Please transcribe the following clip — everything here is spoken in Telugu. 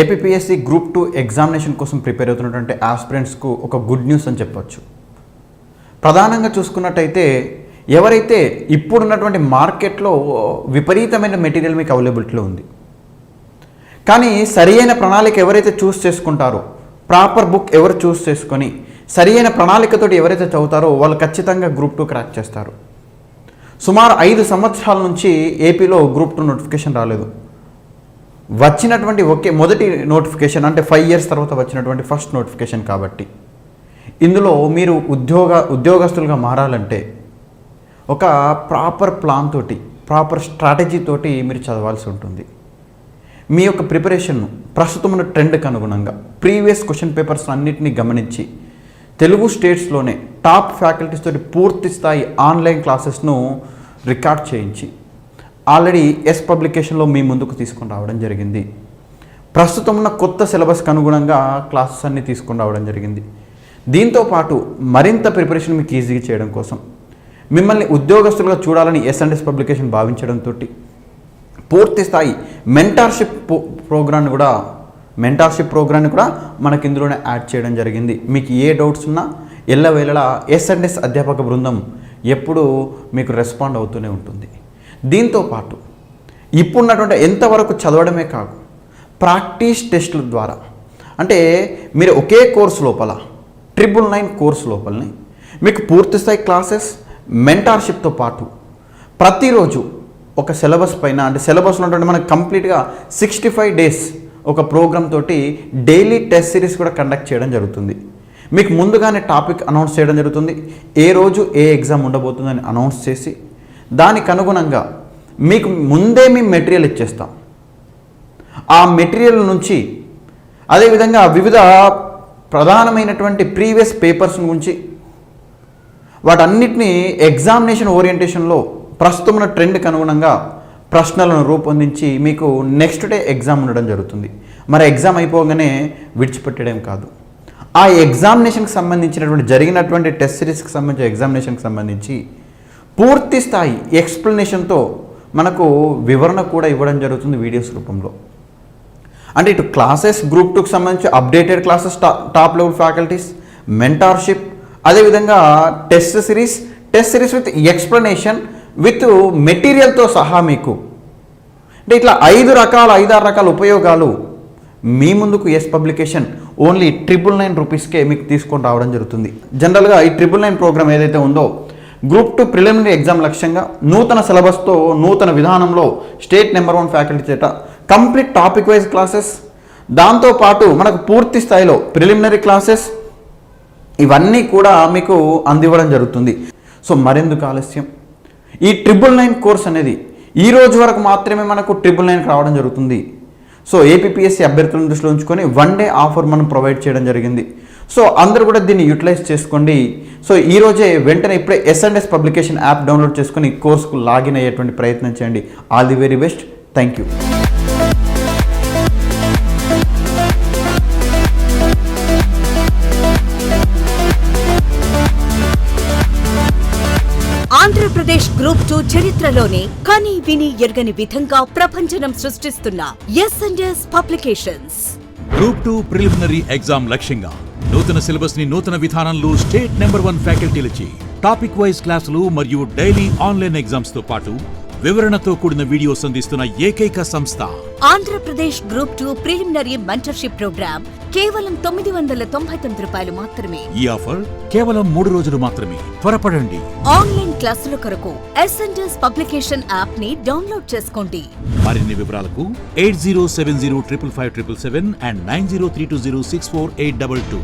ఏపీఎస్సి గ్రూప్ టూ ఎగ్జామినేషన్ కోసం ప్రిపేర్ అవుతున్నటువంటి ఆస్పిరెంట్స్కు ఒక గుడ్ న్యూస్ అని చెప్పొచ్చు. ప్రధానంగా చూసుకున్నట్టయితే ఎవరైతే ఇప్పుడున్నటువంటి మార్కెట్లో విపరీతమైన మెటీరియల్ మీకు అవైలబిలిటీలో ఉంది కానీ సరి అయిన ప్రణాళిక ఎవరైతే చూస్ చేసుకుంటారో ప్రాపర్ బుక్ ఎవరు చూస్ చేసుకొని సరి అయిన ప్రణాళికతోటి ఎవరైతే చదువుతారో వాళ్ళు ఖచ్చితంగా గ్రూప్ టూ క్రాక్ చేస్తారు. సుమారు ఐదు సంవత్సరాల నుంచి ఏపీలో గ్రూప్ టూ నోటిఫికేషన్ రాలేదు. వచ్చినటువంటి ఒకే మొదటి నోటిఫికేషన్ అంటే ఫైవ్ ఇయర్స్ తర్వాత వచ్చినటువంటి ఫస్ట్ నోటిఫికేషన్ కాబట్టి. ఇందులో మీరు ఉద్యోగ ఉద్యోగస్తులుగా మారాలంటే ఒక ప్రాపర్ ప్లాన్ తోటి ప్రాపర్ స్ట్రాటజీ తోటి మీరు చదవాల్సి ఉంటుంది. మీ యొక్క ప్రిపరేషన్ను ప్రస్తుతం ఉన్న ట్రెండ్కి అనుగుణంగా ప్రీవియస్ క్వశ్చన్ పేపర్స్ అన్నింటినీ గమనించి తెలుగు స్టేట్స్లోనే టాప్ ఫ్యాకల్టీస్ తోటి పూర్తి స్థాయి ఆన్లైన్ క్లాసెస్ను రికార్డ్ చేయించి ఆల్రెడీ ఎస్ పబ్లికేషన్లో మీ ముందుకు తీసుకొని రావడం జరిగింది. ప్రస్తుతం ఉన్న కొత్త సిలబస్కి అనుగుణంగా క్లాసెస్ అన్ని తీసుకొని రావడం జరిగింది. దీంతో పాటు మరింత ప్రిపరేషన్ మీకు ఈజీగా చేయడం కోసం మిమ్మల్ని ఉద్యోగస్తులుగా చూడాలని ఎస్ అండ్ ఎస్ పబ్లికేషన్ భావించడంతో పూర్తి స్థాయి మెంటార్షిప్ ప్రోగ్రామ్ని కూడా మెంటార్షిప్ ప్రోగ్రామ్ని కూడా మనకి ఇందులోనే యాడ్ చేయడం జరిగింది. మీకు ఏ డౌట్స్ ఉన్నా ఎల్లవేళలా ఎస్ అండ్ ఎస్ అధ్యాపక బృందం ఎప్పుడూ మీకు రెస్పాండ్ అవుతూనే ఉంటుంది. దీంతో పాటు ఇప్పుడున్నటువంటి ఎంతవరకు చదవడమే కాదు ప్రాక్టీస్ టెస్టుల ద్వారా. అంటే మీరు ఒకే కోర్స్ లోపల ట్రిపుల్ నైన్ కోర్స్ లోపలని మీకు పూర్తిస్థాయి క్లాసెస్ మెంటార్షిప్తో పాటు ప్రతిరోజు ఒక సిలబస్ పైన అంటే సిలబస్ ఉన్నటువంటి మనకు కంప్లీట్గా సిక్స్టీ ఫైవ్ డేస్ ఒక ప్రోగ్రామ్ తోటి డైలీ టెస్ట్ సిరీస్ కూడా కండక్ట్ చేయడం జరుగుతుంది. మీకు ముందుగానే టాపిక్ అనౌన్స్ చేయడం జరుగుతుంది. ఏ రోజు ఏ ఎగ్జామ్ ఉండబోతుందని అనౌన్స్ చేసి దానికి అనుగుణంగా మీకు ముందే మేము మెటీరియల్ ఇచ్చేస్తాం. ఆ మెటీరియల్ నుంచి అదేవిధంగా వివిధ ప్రధానమైనటువంటి ప్రీవియస్ పేపర్స్ గురించి వాటన్నిటిని ఎగ్జామినేషన్ ఓరియంటేషన్లో ప్రస్తుతం ఉన్న ట్రెండ్కి అనుగుణంగా ప్రశ్నలను రూపొందించి మీకు నెక్స్ట్ డే ఎగ్జామ్ ఉండడం జరుగుతుంది. మరి ఎగ్జామ్ అయిపోగానే విడిచిపెట్టడం కాదు. ఆ ఎగ్జామినేషన్కి సంబంధించినటువంటి జరిగినటువంటి టెస్ట్ సిరీస్కి సంబంధించిన ఎగ్జామినేషన్కి సంబంధించి పూర్తి స్థాయి ఎక్స్ప్లెనేషన్తో మనకు వివరణ కూడా ఇవ్వడం జరుగుతుంది వీడియోస్ రూపంలో. అంటే ఇటు క్లాసెస్ గ్రూప్ టూకి సంబంధించి అప్డేటెడ్ క్లాసెస్ టా టాప్ లెవెల్ ఫ్యాకల్టీస్ మెంటార్షిప్ అదేవిధంగా test series test series with explanation with మెటీరియల్తో సహా మీకు. అంటే ఇట్లా ఐదు రకాల ఐదారు రకాల ఉపయోగాలు మీ ముందుకు S publication only triple nine రూపీస్కే మీకు తీసుకొని రావడం జరుగుతుంది. జనరల్గా ఈ ట్రిపుల్ నైన్ ప్రోగ్రామ్ ఏదైతే ఉందో గ్రూప్ టూ ప్రిలిమినరీ ఎగ్జామ్ లక్ష్యంగా నూతన సిలబస్తో నూతన విధానంలో స్టేట్ నెంబర్ వన్ ఫ్యాకల్టీ చేత కంప్లీట్ టాపిక్ వైజ్ క్లాసెస్ దాంతోపాటు మనకు పూర్తి స్థాయిలో ప్రిలిమినరీ క్లాసెస్ ఇవన్నీ కూడా మీకు అందివ్వడం జరుగుతుంది. సో మరెందుకు ఆలస్యం? ఈ ట్రిపుల్ నైన్ కోర్స్ అనేది ఈ రోజు వరకు మాత్రమే మనకు ట్రిపుల్ నైన్కి రావడం జరుగుతుంది. సో ఏపీఎస్సి అభ్యర్థులను దృష్టిలో ఉంచుకొని వన్ డే ఆఫర్ మనం ప్రొవైడ్ చేయడం జరిగింది. సో అందరూ కూడా దీన్ని యూటిలైజ్ చేసుకోండి. సో ఈ రోజే వెంటనే ఇప్పుడే ఎస్ఎండ్ఎస్ పబ్లికేషన్ యాప్ డౌన్లోడ్ చేసుకొని కోర్సుకు లాగిన్ అయ్యేటువంటి ప్రయత్నం చేయండి. All the very best thank you Andhra Pradesh group two చరిత్రలోనే కని విని ఎరగని విధంగా ప్రపంచనం సృష్టిస్తున్న S and S publications. Group two preliminary exam లక్ష్యంగా నూతన సిలబస్ని నూతన విధానంలో స్టేట్ నెంబర్ వన్ ఫ్యాకల్టీలచే టాపిక్ వైజ్ క్లాసులు మరియు డైలీ ఆన్లైన్ ఎగ్జామ్స్తో పాటు వివరణతో కూడిన వీడియోస్ అందిస్తున్న ఏకైక సంస్థ. Andhra Pradesh group two preliminary mentorship program కేవలం తొమ్మిది వందల తొంభై తొమ్మిది రూపాయలు మాత్రమే. ఈ ఆఫర్ కేవలం మూడు రోజులు మాత్రమే. త్వరపడండి. ఆన్లైన్ క్లాసుల కొరకు ఎస్ అండ్ ఎస్ పబ్లికేషన్ యాప్ని డౌన్లోడ్ చేసుకోండి. మరిన్ని వివరాలకు eight zero seven zero triple five triple seven and nine zero three two zero six four eight double two.